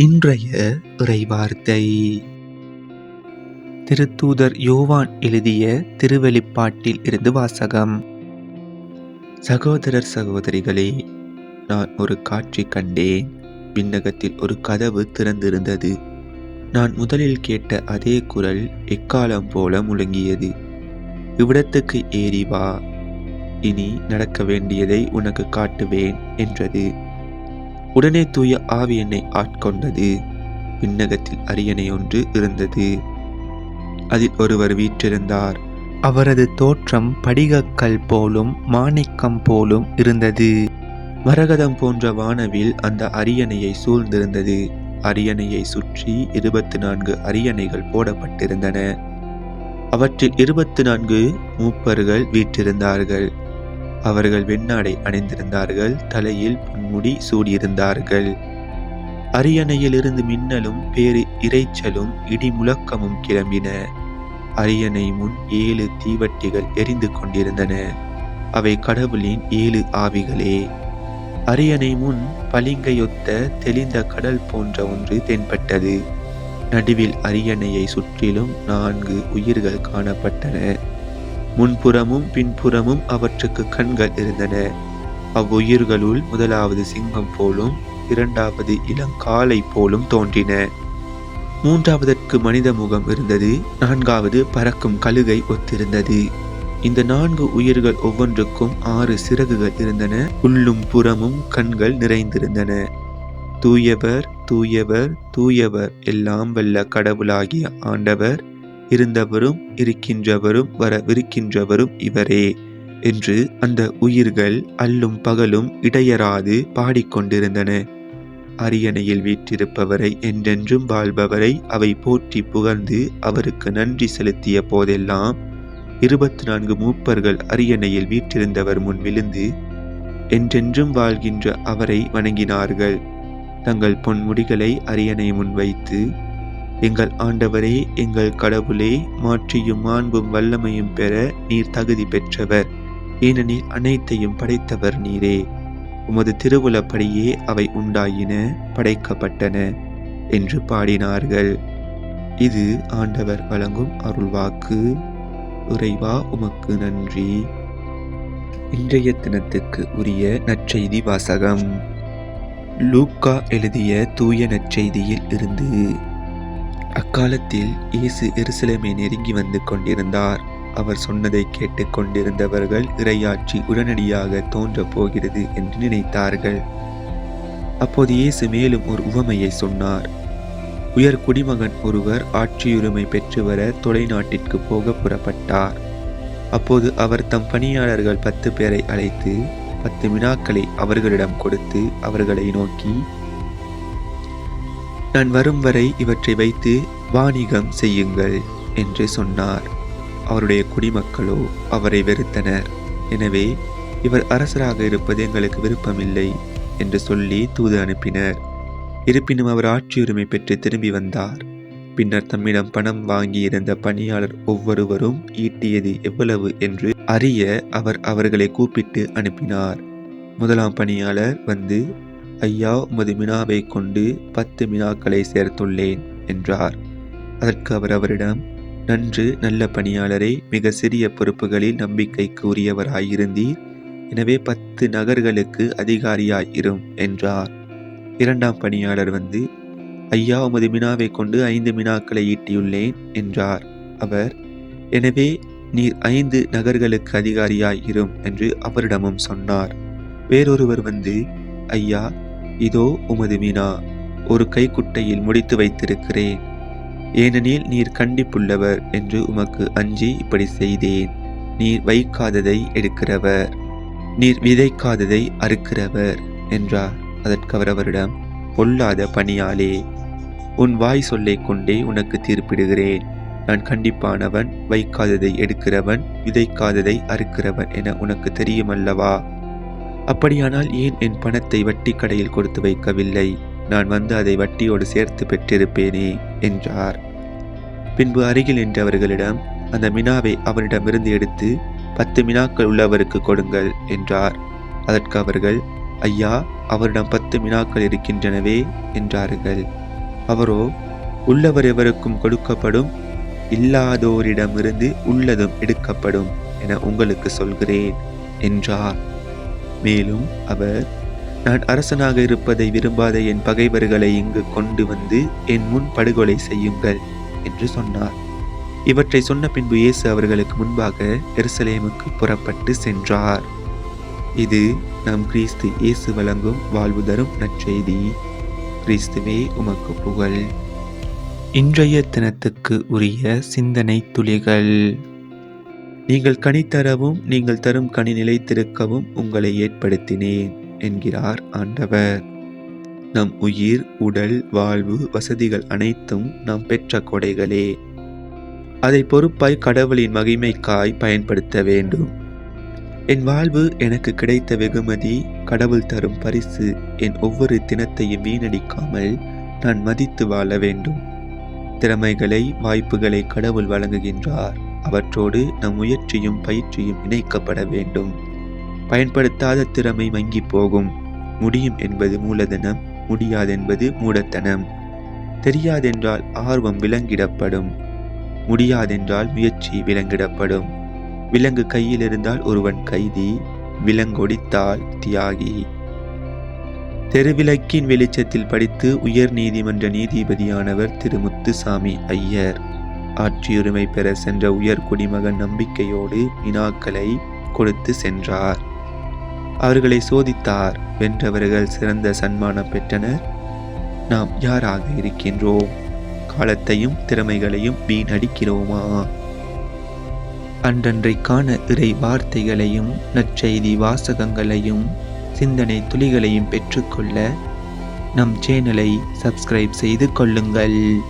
இன்றைய இறைவார்த்தை. திருத்தூதர் யோவான் எழுதிய திருவெளிப்பாட்டில் இருந்து வாசகம். சகோதரர் சகோதரிகளே நான் ஒரு காட்சி கண்டேன். விண்ணகத்தில் ஒரு கதவு திறந்திருந்தது. நான் முதலில் கேட்ட அதே குரல் எக்காலம் போல முழங்கியது. இவ்விடத்துக்கு ஏறி வா. இனி நடக்க வேண்டியதை உனக்கு காட்டுவேன் என்றது. உடனே தூய ஆவி என்னை ஆட்கொண்டது. விண்ணகத்தில் அரியணை ஒன்று இருந்தது. அதில் ஒருவர் வீற்றிருந்தார். அவரது தோற்றம் படிகக்கல் போலும் மாணிக்கம் போலும் இருந்தது. மரகதம் போன்ற வானவில் அந்த அரியணையை சூழ்ந்திருந்தது. அரியணையை சுற்றி இருபத்தி நான்கு அரியணைகள் போடப்பட்டிருந்தன. அவற்றில் இருபத்தி நான்கு மூப்பர்கள் வீற்றிருந்தார்கள். அவர்கள் வெண்ணாடை அணிந்திருந்தார்கள். தலையில் பொன்முடி சூடியிருந்தார்கள். அரியணையிலிருந்து மின்னலும் பேரு இரைச்சலும் இடி முழக்கமும் கிளம்பின. அரியணை முன் ஏழு தீவட்டிகள் எரிந்து கொண்டிருந்தன. அவை கடவுளின் ஏழு ஆவிகளே. அரியணை முன் பளிங்கையொத்த தெளிந்த கடல் போன்ற ஒன்று தென்பட்டது. நடுவில் அரியணையை சுற்றிலும் நான்கு உயிர்கள் காணப்பட்டன. முன்புறமும் பின்புறமும் அவற்றுக்கு கண்கள் இருந்தன. அவ்வுயிர்களுள் முதலாவது சிங்கம் போலும் இரண்டாவது இளங்காலை போலும் தோன்றின. மூன்றாவதற்கு மனித முகம் இருந்தது நான்காவது பறக்கும் கழுகை ஒத்திருந்தது. இந்த நான்கு உயிர்கள் ஒவ்வொன்றுக்கும் ஆறு சிறகுகள் இருந்தன உள்ளும் புறமும் கண்கள் நிறைந்திருந்தன. தூயவர் தூயவர் தூயவர் எல்லாம் வல்ல கடவுளாகிய ஆண்டவர் இருந்தவரும் இருக்கின்றவரும் வரவிருக்கின்றவரும் இவரே என்று அந்த உயிர்கள் அல்லும் பகலும் இடையராது பாடிக்கொண்டிருந்தன. அரியணையில் வீற்றிருப்பவரை என்றென்றும் வாழ்பவரை அவை போற்றி புகழ்ந்து அவருக்கு நன்றி செலுத்திய போதெல்லாம் இருபத்தி நான்கு மூப்பர்கள் அரியணையில் வீற்றிருந்தவர் முன் விழுந்து என்றென்றும் வாழ்கின்ற அவரை வணங்கினார்கள். தங்கள் பொன்முடிகளை அரியணை முன் வைத்து எங்கள் ஆண்டவரே எங்கள் கடவுளே மாற்றியும் மாண்பும் வல்லமையும் பெற நீர் தகுதி பெற்றவர். ஏனெனில் அனைத்தையும் படைத்தவர் நீரே. உமது திருவுலப்படியே அவை உண்டாயின படைக்கப்பட்டன என்று பாடினார்கள். இது ஆண்டவர் வழங்கும் அருள்வாக்கு. உறைவா உமக்கு நன்றி. இன்றைய தினத்துக்கு உரிய நற்செய்தி வாசகம். லூக்கா எழுதிய தூய நற்செய்தியில் இருந்து அக்காலத்தில் இயேசு எருசலேமை நெருங்கி வந்து கொண்டிருந்தார். அவர் சொன்னதை கேட்டு கொண்டிருந்தவர்கள் இரையாட்சி உடனடியாக தோன்றப் போகிறது என்று நினைத்தார்கள். அப்போது இயேசு மேலும் ஒரு உவமையை சொன்னார். உயர் குடிமகன் ஒருவர் ஆட்சியுரிமை பெற்று வர தொலைநாட்டிற்கு போக புறப்பட்டார். அப்போது அவர் தம் பணியாளர்கள் பத்து பேரை அழைத்து பத்து வினாக்களை அவர்களிடம் கொடுத்து அவர்களை நோக்கி நான் வரும் வரை இவற்றை வைத்து வாணிகம் செய்யுங்கள் என்று சொன்னார். அவருடைய குடிமக்களோ அவரை வெறுத்தனர். எனவே இவர் அரசராக இருப்பது எங்களுக்கு விருப்பமில்லை என்று சொல்லி தூது அனுப்பினர். இருப்பினும் அவர் ஆட்சியுரிமை பெற்று திரும்பி வந்தார். பின்னர் தம்மிடம் பணம் வாங்கியிருந்த பணியாளர் ஒவ்வொருவரும் ஈட்டியது எவ்வளவு என்று அறிய அவர் அவர்களை கூப்பிட்டு அனுப்பினார். முதலாம் பணியாளர் வந்து ஐயா உமது மினாவை கொண்டு பத்து மினாக்களை சேர்த்துள்ளேன் என்றார். அதற்கு அவர் அவரிடம் நன்று நல்ல பணியாளரை மிக சிறிய பொறுப்புகளில் நம்பிக்கைக்கு உரியவராயிருந்தீர் எனவே பத்து நகர்களுக்கு அதிகாரியாயிரும் என்றார். இரண்டாம் பணியாளர் வந்து ஐயா உமது மினாவை கொண்டு ஐந்து மினாக்களை ஈட்டியுள்ளேன் என்றார். அவர் எனவே நீர் ஐந்து நகர்களுக்கு அதிகாரியாயிரும் என்று அவரிடமும் சொன்னார். வேறொருவர் வந்து ஐயா இதோ உமது மினா ஒரு கைக்குட்டையில் முடித்து வைத்திருக்கிறேன். ஏனெனில் நீர் கண்டிப்புள்ளவர் என்று உமக்கு அஞ்சி இப்படி செய்தேன். நீர் வைக்காததை எடுக்கிறவர் நீர் விதைக்காததை அறுக்கிறவர் என்றார். அதற்கு அவர் அவரிடம் பொல்லாத பணியாலே உன் வாய் சொல்லை கொண்டே உனக்கு தீர்ப்பிடுகிறேன். நான் கண்டிப்பானவன் வைக்காததை எடுக்கிறவன் விதைக்காததை அறுக்கிறவன் என உனக்கு தெரியுமல்லவா? அப்படியானால் ஏன் என் பணத்தை வட்டி கடையில் கொடுத்து வைக்கவில்லை? நான் வந்து அதை வட்டியோடு சேர்த்து பெற்றிருப்பேனே என்றார். பின்பு அருகில் நின்றவர்களிடம் அந்த மினாவை அவரிடமிருந்து எடுத்து பத்து மினாக்கள் உள்ளவருக்கு கொடுங்கள் என்றார். அதற்கு அவர்கள் ஐயா அவரிடம் பத்து மினாக்கள் இருக்கின்றனவே என்றார்கள். அவரோ உள்ளவர் எவருக்கும் கொடுக்கப்படும் இல்லாதோரிடமிருந்து உள்ளதும் எடுக்கப்படும் என உங்களுக்கு சொல்கிறேன் என்றார். மேலும் அவர் நான் அரசனாக இருப்பதை விரும்பாத என் பகைவர்களை இங்கு கொண்டு வந்து என் முன் படுகொலை செய்யுங்கள் என்று சொன்னார். இவற்றை சொன்ன பின்பு இயேசு அவர்களுக்கு முன்பாக எருசலேமுக்கு புறப்பட்டு சென்றார். இது நம் கிறிஸ்து இயேசு வழங்கும் வாழ்வு தரும் நற்செய்தி. கிறிஸ்துவே உமக்கு புகழ். இன்றைய தினத்துக்கு உரிய சிந்தனை துளிகள். நீங்கள் கனி தரவும் நீங்கள் தரும் கனி நிலைத்திருக்கவும் உங்களை ஏற்படுத்தினேன் என்கிறார் ஆண்டவர். நம் உயிர் உடல் வாழ்வு வசதிகள் அனைத்தும் நாம் பெற்ற கொடைகளே. அதை பொறுப்பாய் கடவுளின் மகிமைக்காய் பயன்படுத்த வேண்டும். என் வாழ்வு எனக்கு கிடைத்த வெகுமதி கடவுள் தரும் பரிசு என் ஒவ்வொரு தினத்தையும் வீணடிக்காமல் நான் மதித்து வாழ வேண்டும். திறமைகளை வாய்ப்புகளை கடவுள் வழங்குகின்றார். அவற்றோடு நம் முயற்சியும் பயிற்சியும் இணைக்கப்பட வேண்டும். பயன்படுத்தாத திறமை மங்கி போகும். முடியும் என்பது மூலதனம் முடியாதென்பது மூடத்தனம். தெரியாதென்றால் ஆர்வம் விலங்கிடப்படும். முடியாதென்றால் முயற்சி விலங்கிடப்படும். விலங்கு கையில் இருந்தால் ஒருவன் கைதி விலங்கொடித்தால் தியாகி. தெருவிளக்கின் வெளிச்சத்தில் படித்து உயர் நீதிமன்ற நீதிபதியானவர் திரு முத்துசாமி ஐயர். ஆட்சியுரிமை பெற சென்ற உயர் குடிமகன் நம்பிக்கையோடு வினாக்களை கொடுத்து சென்றார். அவர்களை சோதித்தார். வென்றவர்கள் சிறந்த சன்மானம் பெற்றனர். நாம் யாராக இருக்கின்றோம்? காலத்தையும் திறமைகளையும் வீணடிக்கிறோமா? அன்றன்றைக்கான இறை வார்த்தைகளையும் நற்செய்தி வாசகங்களையும் சிந்தனை துளிகளையும் பெற்றுக்கொள்ள நம் சேனலை சப்ஸ்கிரைப் செய்து கொள்ளுங்கள்.